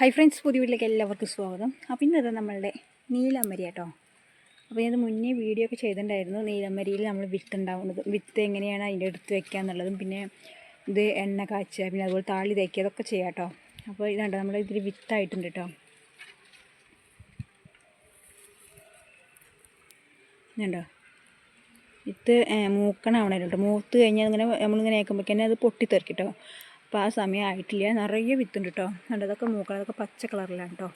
Hi friends പുതിയ വീട്ടിലേക്ക് എല്ലാവർക്കും സ്വാഗതം. അപ്പോൾ ഇന്നത് നമ്മളുടെ നീലമരി കേട്ടോ അപ്പോൾ ഇത് മുന്നേ വീഡിയോ ഒക്കെ ചെയ്തിട്ടുണ്ടായിരുന്നു. നീലമരിയിൽ നമ്മൾ വിത്ത് ഉണ്ടാവുന്നത് വിത്ത് എങ്ങനെയാണ് അതിന്റെ എടുത്ത് വെക്കുക എന്നുള്ളതും പിന്നെ ഇത് എണ്ണ കാച്ചുക പിന്നെ അതുപോലെ താളി തേക്കുക അതൊക്കെ ചെയ്യാം കേട്ടോ. അപ്പോൾ ഇതുണ്ട് നമ്മൾ ഇതിൽ വിത്തായിട്ടുണ്ട് കേട്ടോ. ഇതുണ്ടോ? വിത്ത് മൂക്കണാവണല്ലോ കേട്ടോ. മൂത്ത് കഴിഞ്ഞാൽ ഇങ്ങനെ നമ്മളിങ്ങനെ ഏക്കുമ്പോഴേക്കും അത് പൊട്ടിത്തെറിക്കും കേട്ടോ. അപ്പോൾ ആ സമയം ആയിട്ടില്ല. നിറയെ വിത്തുണ്ട് കേട്ടോ കണ്ടതൊക്കെ മൂക്കണം. അതൊക്കെ പച്ച കളറിലാണ് കേട്ടോ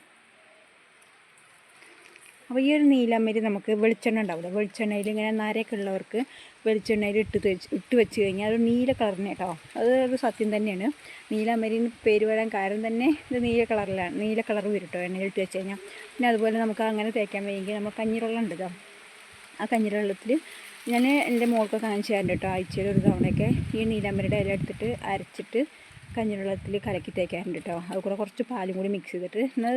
അപ്പോൾ ഈ ഒരു നീലമരി നമുക്ക് വെളിച്ചെണ്ണ ഉണ്ടാവില്ല വെളിച്ചെണ്ണയിൽ ഇങ്ങനെ നരയൊക്കെ ഉള്ളവർക്ക് വെളിച്ചെണ്ണയിൽ ഇട്ട് തേച്ച് ഇട്ട് വെച്ച് കഴിഞ്ഞാൽ അത് നീല കളറിന് കേട്ടോ. അത് ഒരു സത്യം തന്നെയാണ്. നീലമരി എന്ന് പേര് വരാൻ കാരണം തന്നെ ഇത് നീല കളറിലാണ് നീല കളർ വരും കേട്ടോ എണ്ണയിൽ ഇട്ട് വെച്ച് കഴിഞ്ഞാൽ പിന്നെ അതുപോലെ നമുക്ക് അങ്ങനെ തേക്കാൻ വേണ്ടി നമ്മൾ കഞ്ഞിവെള്ളം ഉണ്ട് കേട്ടോ. ആ കഞ്ഞിവെള്ളത്തിൽ ഞാൻ എന്റെ മോൾക്ക് കാണിച്ചു തരാം കേട്ടോ. ആഴ്ചയിൽ ഒരു തവണയൊക്കെ ഈ നീലാമ്പരയുടെ ഇല എടുത്തിട്ട് അരച്ചിട്ട് കഞ്ഞിവെള്ളത്തിൽ കലക്കി തേക്കാറുണ്ട് കേട്ടോ അത് കൂടെ കുറച്ച് പാലും കൂടി മിക്സ് ചെയ്തിട്ട്. എന്നാൽ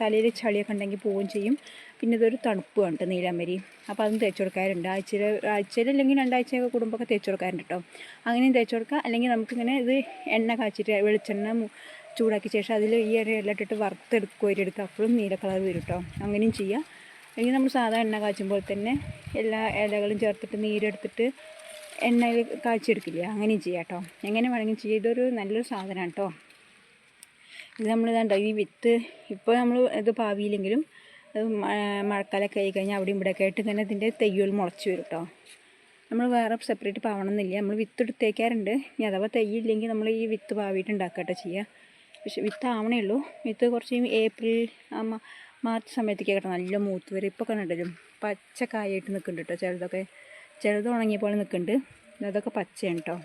തലയിൽ ചളിയൊക്കെ ഉണ്ടെങ്കിൽ പോവുകയും ചെയ്യും. പിന്നെ ഇതൊരു തണുപ്പ് ഉണ്ട് നീലാമ്പരി അപ്പോൾ അതും തേച്ച് കൊടുക്കാറുണ്ട്. ആഴ്ചയിൽ ആഴ്ചയിൽ അല്ലെങ്കിൽ രണ്ടാഴ്ചയൊക്കെ കുടുംബമൊക്കെ തേച്ച് കൊടുക്കാറുണ്ട് കേട്ടോ അങ്ങനെയും തേച്ച് കൊടുക്കുക. അല്ലെങ്കിൽ നമുക്കിങ്ങനെ ഇത് എണ്ണ കാച്ചിട്ട് വെളിച്ചെണ്ണ ചൂടാക്കിയ ശേഷം അതിൽ ഈ ഇല ഇട്ടിട്ട് വറുത്തെടുക്കുക എടുക്കുക അപ്പോഴും നീല കളർ വരും കേട്ടോ. അങ്ങനെയും ചെയ്യാം അല്ലെങ്കിൽ നമ്മൾ സാധാ എണ്ണ കാച്ചുമ്പോൾ തന്നെ എല്ലാ ഇലകളും ചേർത്തിട്ട് നീരെടുത്തിട്ട് എണ്ണയിൽ കാച്ചെടുക്കില്ല അങ്ങനെയും ചെയ്യാം കേട്ടോ എങ്ങനെ വേണമെങ്കിലും ചെയ്യാം. ഇതൊരു നല്ലൊരു സാധനമാണ് കേട്ടോ ഇത് നമ്മൾ ഇതാണ്ടോ ഈ വിത്ത് ഇപ്പോൾ നമ്മൾ ഇത് പാവിയില്ലെങ്കിലും മഴക്കാലമൊക്കെ ആയി കഴിഞ്ഞാൽ അവിടെയും ഇവിടെയൊക്കെ ആയിട്ട് ഇങ്ങനെ ഇതിന്റെ തെയ്യുകൾ മുളച്ച് വരും കേട്ടോ നമ്മൾ വേറെ സെപ്പറേറ്റ് പാവണമെന്നില്ല. നമ്മൾ വിത്ത് എടുത്തേക്കാറുണ്ട്. ഇനി അഥവാ തെയ്യില്ലെങ്കിൽ നമ്മൾ ഈ വിത്ത് പാവിയിട്ട് ഉണ്ടാക്കട്ടെ ചെയ്യുക. പക്ഷെ വിത്ത് ആവണേ ഉള്ളൂ. വിത്ത് കുറച്ച് ഏപ്രിൽ മാർച്ച് സമയത്തേക്ക് കേട്ടോ നല്ല മൂത്ത് വരും. ഇപ്പോൾ കണ്ടിട്ടും പച്ച കായായിട്ട് നിൽക്കുന്നുണ്ട് കേട്ടോ ചിലതൊക്കെ. ചിലത് ഉണങ്ങിയ പോലെ നിൽക്കുന്നുണ്ട് അതൊക്കെ പച്ചയാണ് കേട്ടോ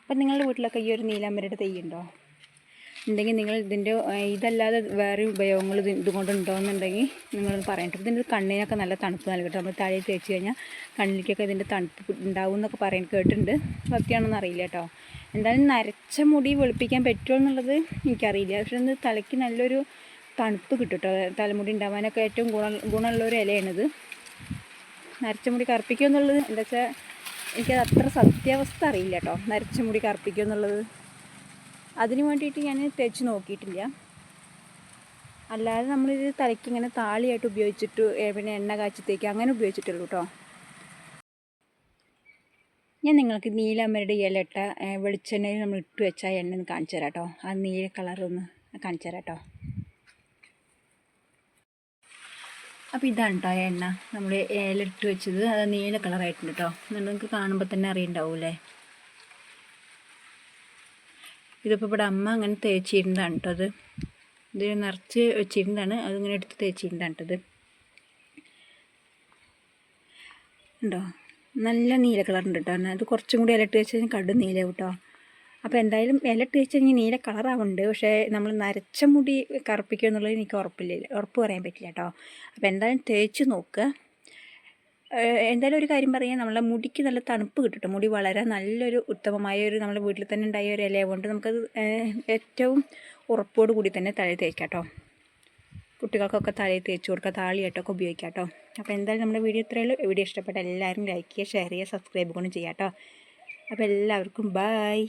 അപ്പം നിങ്ങളുടെ വീട്ടിലൊക്കെ ഈ ഒരു നീലാമ്പരയുടെ തൈ ഉണ്ടോ? ഉണ്ടെങ്കിൽ നിങ്ങൾ ഇതിന്റെ ഇതല്ലാതെ വേറെ ഉപയോഗങ്ങൾ ഇത് ഇതുകൊണ്ടുണ്ടോ എന്നുണ്ടെങ്കിൽ നിങ്ങൾ പറയട്ടെ ഇതിന്റെ കണ്ണിനൊക്കെ നല്ല തണുപ്പ് നൽകട്ടെ. നമ്മൾ താഴെ തേച്ച് കഴിഞ്ഞാൽ കണ്ണിലേക്കൊക്കെ ഇതിന്റെ തണുപ്പ് ഉണ്ടാവും എന്നൊക്കെ പറയാൻ കേട്ടിട്ടുണ്ട്. സത്യമാണെന്ന് അറിയില്ല കേട്ടോ എന്തായാലും നരച്ച മുടി വെളുപ്പിക്കാൻ പറ്റുമോ എന്നുള്ളത് എനിക്കറിയില്ല. പക്ഷെ ഇത് തലയ്ക്ക് നല്ലൊരു തണുപ്പ് കിട്ടും കേട്ടോ തലമുടി ഉണ്ടാവാനൊക്കെ ഏറ്റവും ഗുണ ഗുണമുള്ള ഒരു ഇലയാണിത്. നരച്ച മുടി കറുപ്പിക്കുക എന്നുള്ളത് എന്താ വെച്ചാൽ എനിക്കത് അത്ര സത്യാവസ്ഥ അറിയില്ല കേട്ടോ. നരച്ച മുടി കറുപ്പിക്കുക എന്നുള്ളത്. അതിന് വേണ്ടിയിട്ട് ഞാൻ തേച്ച് നോക്കിയിട്ടില്ല. അല്ലാതെ നമ്മളിത് തലയ്ക്ക് ഇങ്ങനെ താളിയായിട്ട് ഉപയോഗിച്ചിട്ട് പിന്നെ എണ്ണ കാച്ചി തേക്കുക അങ്ങനെ ഉപയോഗിച്ചിട്ടുള്ളൂ കേട്ടോ. ഞാൻ നിങ്ങൾക്ക് നീലമ്മരുടെ ഇലട്ട വെളിച്ചെണ്ണയിൽ നമ്മൾ ഇട്ട് വെച്ച എണ്ണ ഒന്ന് കാണിച്ചു തരാം കേട്ടോ. ആ നീല കളറൊന്ന് കാണിച്ചു തരാം കേട്ടോ. അപ്പോൾ ഇതാണ് കേട്ടോ എണ്ണ. നമ്മൾ ഏലിട്ട് വെച്ചത്. അത് നീല കളറായിട്ടുണ്ട് കേട്ടോ നിങ്ങൾക്ക് കാണുമ്പോൾ തന്നെ അറിയണ്ടാവൂലേ ഇതിപ്പോൾ ഇവിടെ അമ്മ അങ്ങനെ തേച്ചിരുന്നതാണ് കേട്ടോ അത്. ഇത് നിറച്ച് വെച്ചിരുന്നതാണ്. അതിങ്ങനെ എടുത്ത് തേച്ചിരുന്നതാണ് കേട്ടത് ഉണ്ടോ? നല്ല നീല കളറുണ്ട് കേട്ടോ അത് കുറച്ചും കൂടി ഇലട്ട് വെച്ചാൽ കടും നീല കേട്ടോ അപ്പോൾ എന്തായാലും ഇല വെച്ച് ഇനി നീല കളറാവുന്നുണ്ട് പക്ഷേ നമ്മൾ നരച്ച മുടി കറുപ്പിക്കുക എന്നുള്ളത് എനിക്ക് ഉറപ്പില്ല. ഉറപ്പ് പറയാൻ പറ്റില്ല കേട്ടോ. അപ്പോൾ എന്തായാലും തേച്ച് നോക്കുക എന്തായാലും ഒരു കാര്യം പറയാം. നമ്മളെ മുടിക്ക് നല്ല തണുപ്പ് കിട്ടും മുടി വളരെ നല്ലൊരു ഉത്തമമായ ഒരു നമ്മുടെ വീട്ടിൽ തന്നെ ഉണ്ടായ ഒരു ഇല കൊണ്ട് നമുക്കത് ഏറ്റവും ഉറപ്പോട് കൂടി തന്നെ തലയിൽ തേക്കാം കേട്ടോ. കുട്ടികൾക്കൊക്കെ തലയിൽ തേച്ച് കൊടുക്കുക താളിയായിട്ടൊക്കെ ഉപയോഗിക്കാം കേട്ടോ. അപ്പോൾ എന്തായാലും നമ്മുടെ വീഡിയോ ഇത്രയുള്ളൂ വീഡിയോ ഇഷ്ടപ്പെട്ട എല്ലാവരും ലൈക്ക് ചെയ്യുക ഷെയർ ചെയ്യുക സബ്സ്ക്രൈബ് കൊണ്ട് ചെയ്യാം കേട്ടോ. അപ്പോൾ എല്ലാവർക്കും ബായ്